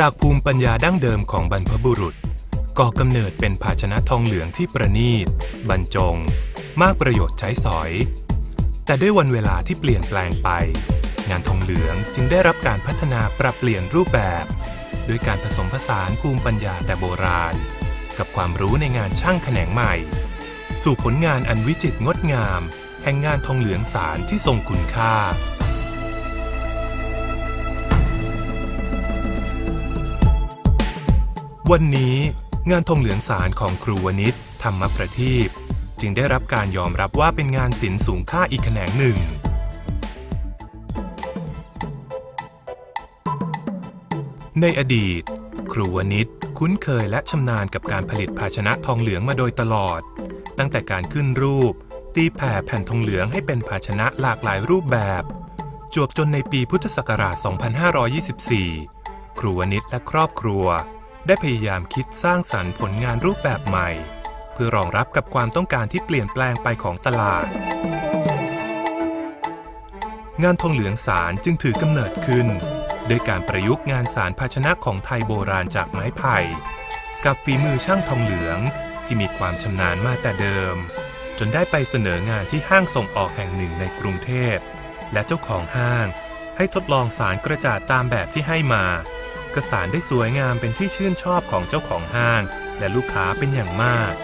จากภูมิปัญญาดั้งเดิมของบรรพบุรุษ ก่อกำเนิดเป็นภาชนะทองเหลืองที่ประณีต บรรจง มากประโยชน์ใช้สอย แต่ด้วยวันเวลาที่เปลี่ยนแปลงไป งานทองเหลืองจึงได้รับการพัฒนาปรับเปลี่ยนรูปแบบด้วยการผสมผสานภูมิปัญญาแต่โบราณ กับความรู้ในงานช่างแขนงใหม่ สู่ผลงานอันวิจิตรงดงาม แห่งงานทองเหลืองสารที่ทรงคุณค่า วันนี้งานทองเหลืองสารของครูวณิชธรรมประทีปจึงได้รับการยอมรับว่าเป็นงานศิลป์สูงค่าอีกแขนงหนึ่ง ในอดีต ครูวณิชคุ้นเคยและชำนาญกับการผลิตภาชนะทองเหลืองมาโดยตลอด ตั้งแต่การขึ้นรูป ตีแผ่แผ่นทองเหลืองให้เป็นภาชนะหลากหลายรูปแบบ จวบจนในปีพุทธศักราช 2524 ครูวณิชและครอบครัว ได้พยายามคิดสร้างสรรค์ผลงานรูปแบบใหม่ เพื่อรองรับกับความต้องการที่เปลี่ยนแปลงไปของตลาด งานทองเหลืองสารจึงถือกำเนิดขึ้นโดยการประยุกต์งานสารภาชนะของไทยโบราณจากไม้ไผ่ กับฝีมือช่างทองเหลืองที่มีความชำนาญมาแต่เดิม จนได้ไปเสนองานที่ห้างส่งออกแห่งหนึ่งในกรุงเทพ และเจ้าของห้างให้ทดลองสารกระจาดตามแบบที่ให้มา กระสารได้สวยงามเป็นที่ชื่นชอบของเจ้าของห้าง และลูกค้าเป็นอย่างมาก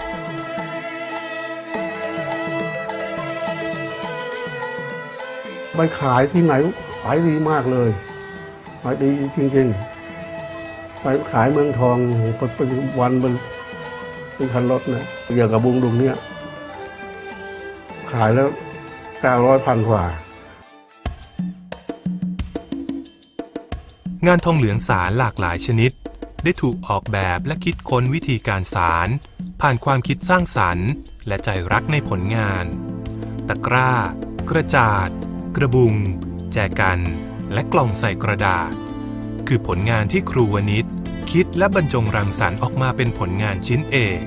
ไปขายที่ไหนขายดีมากเลยขายดีจริงๆ ไปขายเมืองทองไปไปวันเป็นเป็นคันรถนะอย่างกับบุงดุงเนี่ย ขายแล้วเก้าร้อยพันกว่า งานทองเหลืองสารหลากหลายชนิด ได้ถูกออกแบบและคิดค้นวิธีการสาร ผ่านความคิดสร้างสรรค์ และใจรักในผลงาน ตะกร้า กระจาด กระบุง แจกัน และกล่องใส่กระดาษ คือผลงานที่ครูวณิชคิดและบรรจงรังสรรค์ออกมาเป็นผลงานชิ้นเอก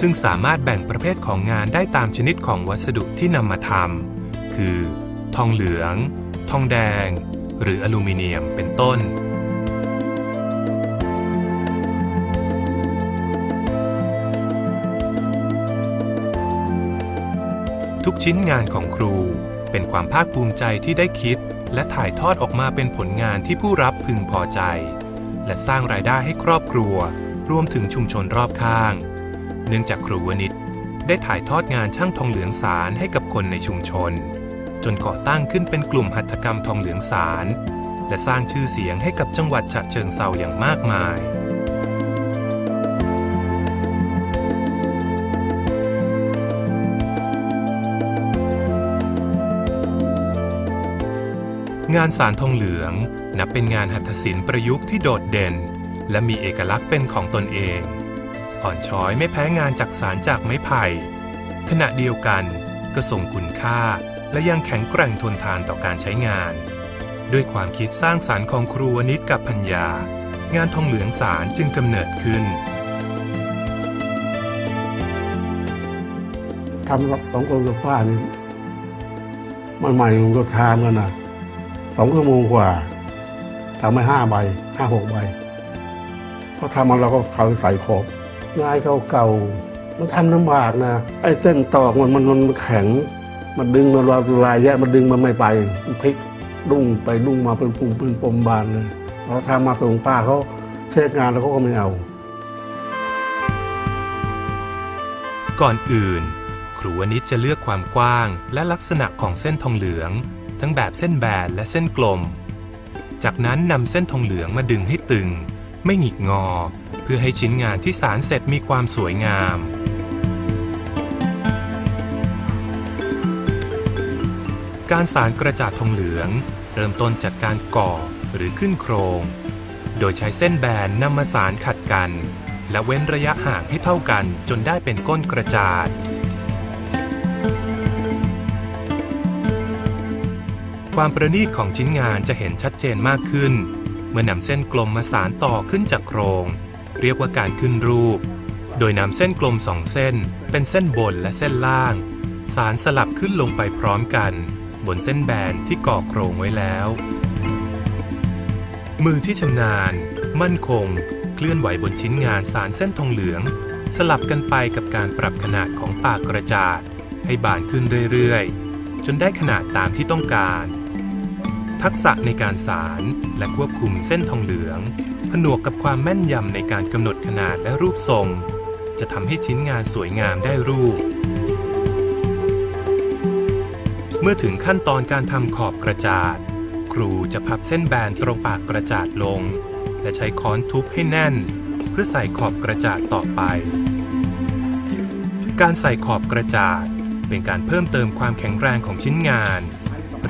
ซึ่งสามารถแบ่งประเภทของงานได้ตามชนิดของวัสดุที่นำมาทำคือ ทองเหลือง ทองแดง หรืออลูมิเนียมเป็นต้น ทุกชิ้นงานของครู เป็นความภาคภูมิใจที่ได้คิด และถ่ายทอดออกมาเป็นผลงานที่ผู้รับพึงพอใจ และสร้างรายได้ให้ครอบครัว รวมถึงชุมชนรอบข้าง เนื่องจากครูวณิชได้ถ่ายทอดงานช่างทองเหลืองสารให้กับคนในชุมชน จนก่อตั้งขึ้นเป็นกลุ่มหัตถกรรมทองเหลืองสาร และสร้างชื่อเสียงให้กับจังหวัดฉะเชิงเซาอย่างมากมาย งานสารทองเหลือง นับเป็นงานหัตถศิลป์ประยุกต์ที่โดดเด่น และมีเอกลักษณ์เป็นของตนเอง อ่อนช้อยไม่แพ้งานจักสารจากไม้ไผ่ ขณะเดียวกันก็ส่งคุณค่าและยังแข็งแกร่งทนทานต่อการใช้งาน ด้วยความคิดสร้างสารรค์ของครูวณิชกับพัญญา งานทองเหลืองสารจึงกำเนิดขึ้นทำสองคนกับป้านี่มันใหม่มันก็ทามกันนะ สองชั่วโมงกว่าทำไม่ห้าใบห้าหกใบพอทำมาเราก็เขาใส่ขอบงายเก่าๆมันทำลำบากนะไอ้เส้นตอกมันมันมันแข็ง มันดึงมันลายลายแยะมันดึงมันไม่ไปมันพลิกดุ้งไปดุ้งมาเป็นปุ่มเป็นปมบานเลยพอทำมาส่งป้าเขาเช็คงานแล้วเขาก็ไม่เอา ก่อนอื่นครูวณิชจะเลือกความกว้างและลักษณะของเส้นทองเหลือง ทั้งแบบเส้นแบนและเส้นกลม จากนั้นนำเส้นทองเหลืองมาดึงให้ตึง ไม่หงิกงอ เพื่อให้ชิ้นงานที่สารเสร็จมีความสวยงาม การสารกระจาดทองเหลือง เริ่มต้นจากการก่อหรือขึ้นโครง โดยใช้เส้นแบนนำมาสารขัดกัน และเว้นระยะห่างให้เท่ากันจนได้เป็นก้นกระจาด ความประณีตของชิ้นงานจะเห็นชัดเจนมากขึ้น เมื่อนำเส้นกลมมาสารต่อขึ้นจากโครง เรียกว่าการขึ้นรูป โดยนำเส้นกลมสองเส้น เป็นเส้นบนและเส้นล่าง สารสลับขึ้นลงไปพร้อมกัน บนเส้นแบนที่ก่อโครงไว้แล้ว มือที่ชำนาญ มั่นคง เคลื่อนไหวบนชิ้นงานสารเส้นทองเหลือง สลับกันไปกับการปรับขนาดของปากกระจาดให้บานขึ้นเรื่อยๆ จนได้ขนาดตามที่ต้องการ ทักษะในการสารและควบคุมเส้นทองเหลือง ผนวกกับความแม่นยำในการกำหนดขนาดและรูปทรง จะทำให้ชิ้นงานสวยงามได้รูป เมื่อถึงขั้นตอนการทำขอบกระจาด ครูจะพับเส้นแบนตรงปากกระจาดลง และใช้ค้อนทุบให้แน่น เพื่อใส่ขอบกระจาดต่อไป การใส่ขอบกระจาดเป็นการเพิ่มเติมความแข็งแรงของชิ้นงาน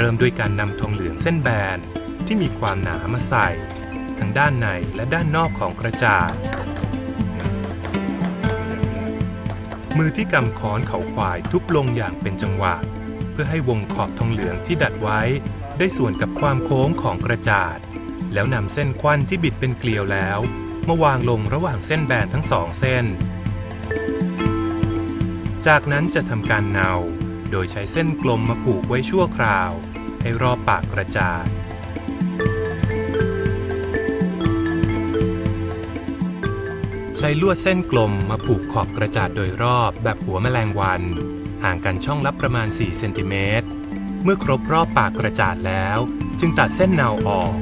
เริ่มด้วยการนำทองเหลืองเส้นแบนที่มีความหนามาใส่ ทั้งด้านในและด้านนอกของกระจาด มือที่กำค้อนเขาควายทุบลงอย่างเป็นจังหวะ เพื่อให้วงขอบทองเหลืองที่ดัดไว้ ได้ส่วนกับความโค้งของกระจาด แล้วนำเส้นควันที่บิดเป็นเกลียวแล้วมาวางลงระหว่างเส้นแบนทั้งสองเส้น จากนั้นจะทำการเนา โดยใช้เส้นกลมมาผูกไว้ชั่วคราว ให้รอบปากกระจาดใช้ลวดเส้นกลมมาผูกขอบกระจาดโดยรอบแบบหัวแมลงวัน ห่างกันช่องลับประมาณ 4 เซนติเมตร เมื่อครบรอบปากกระจาดแล้ว จึงตัดเส้นเนาออก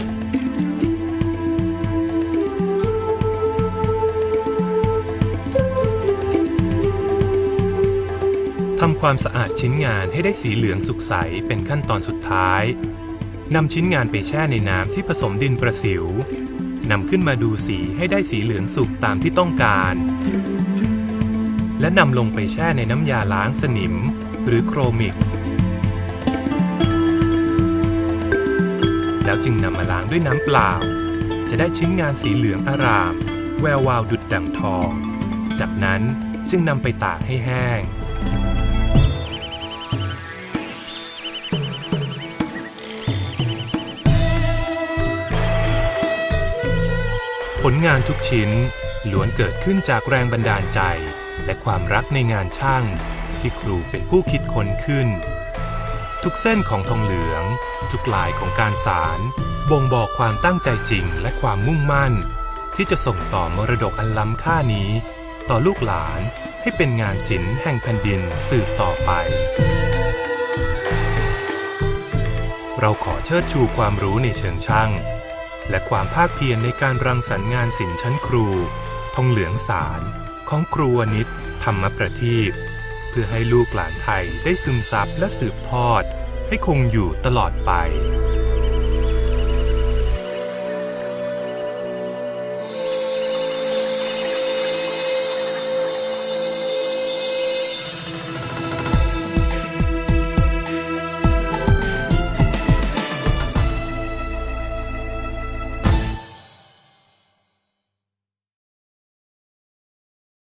ำความสะอาดชิ้นงานให้ได้สีเหลืองสุกใสเป็นขั้นตอนสุดท้ายนำชิ้นงานไปแช่ในน้ำที่ผสมดินประสิวนำขึ้นมาดูสีให้ได้สีเหลืองสุกตามที่ต้องการ และนำลงไปแช่ในน้ำยาล้างสนิม หรือโครมิกซ์แล้วจึงนำมาล้างด้วยน้ำเปล่า จะได้ชิ้นงานสีเหลืองอาราม แวววาวดุดดั่งทอง จากนั้นจึงนำไปตากให้แห้ง ลงานทุกชิ้นล้วนเกิดขึ้นจากแรงบันดาลใจ และความรักในงานช่าง ที่ครูเป็นผู้คิดค้นขึ้น ทุกเส้นของทองเหลือง ทุกลายของการสารบ่งบอกความตั้งใจจริงและความมุ่งมั่น ที่จะส่งต่อมรดกอันล้ำค่านี้ ต่อลูกหลานให้เป็นงานศิลป์แห่งแผ่นดินสืบต่อไป เราขอเชิดชูความรู้ในเชิงช่าง และความภาคเพียรในการรังสรรค์งานศิลป์ชั้นครู ทองเหลืองสาร ของครูวนิชธรรมประทีปเพื่อให้ลูกหลานไทยได้ซึมซับและสืบทอด ให้คงอยู่ตลอดไป